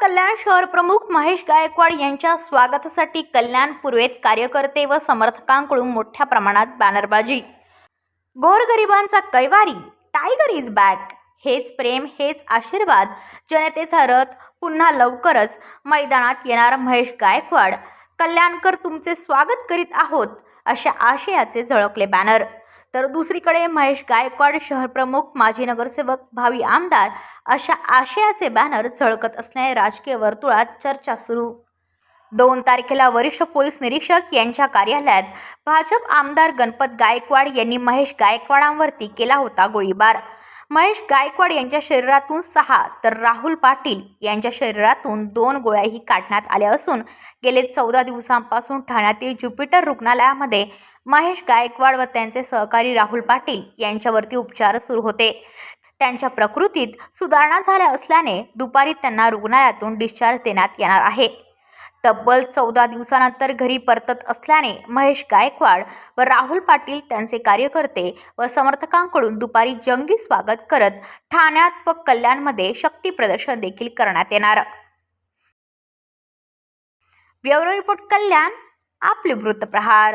कल्याण शहर प्रमुख महेश गायकवाड यांच्या स्वागतासाठी कल्याण पूर्वेत कार्यकर्ते व समर्थकांकडून मोठ्या प्रमाणात बॅनरबाजी. गोरगरिबांचा कैवारी टायगर इज बॅक हेच प्रेम हेच आशीर्वाद. जनतेचा रथ पुन्हा लवकरच मैदानात येणार महेश गायकवाड. कल्याणकर तुमचे स्वागत करीत आहोत अशा आशयाचे झळकले बॅनर. तर दुसरीकडे महेश गायकवाड शहरप्रमुख माजी नगरसेवक भावी आमदार अशा आशयाचे बॅनर झळकत असल्याने राजकीय वर्तुळात चर्चा सुरू. दोन तारखेला वरिष्ठ पोलीस निरीक्षक यांच्या कार्यालयात भाजप आमदार गणपत गायकवाड यांनी महेश गायकवाडांवरती केला होता गोळीबार. महेश गायकवाड यांच्या शरीरातून सहा तर राहुल पाटील यांच्या शरीरातून दोन गोळ्याही काढण्यात आल्या असून गेले चौदा दिवसांपासून ठाण्यातील ज्युपिटर रुग्णालयामध्ये महेश गायकवाड व त्यांचे सहकारी राहुल पाटील यांच्यावरती उपचार सुरू होते. त्यांच्या प्रकृतीत सुधारणा झाल्या असल्याने दुपारी त्यांना रुग्णालयातून डिस्चार्ज देण्यात येणार आहे. तब्बल चौदा दिवसानंतर घरी परतत असल्याने महेश गायकवाड व राहुल पाटील त्यांचे कार्यकर्ते व समर्थकांकडून दुपारी जंगी स्वागत करत ठाण्यात व कल्याणमध्ये शक्ती प्रदर्शन देखील करण्यात येणार. ब्युरो रिपोर्ट कल्याण आपले वृत्तप्रहार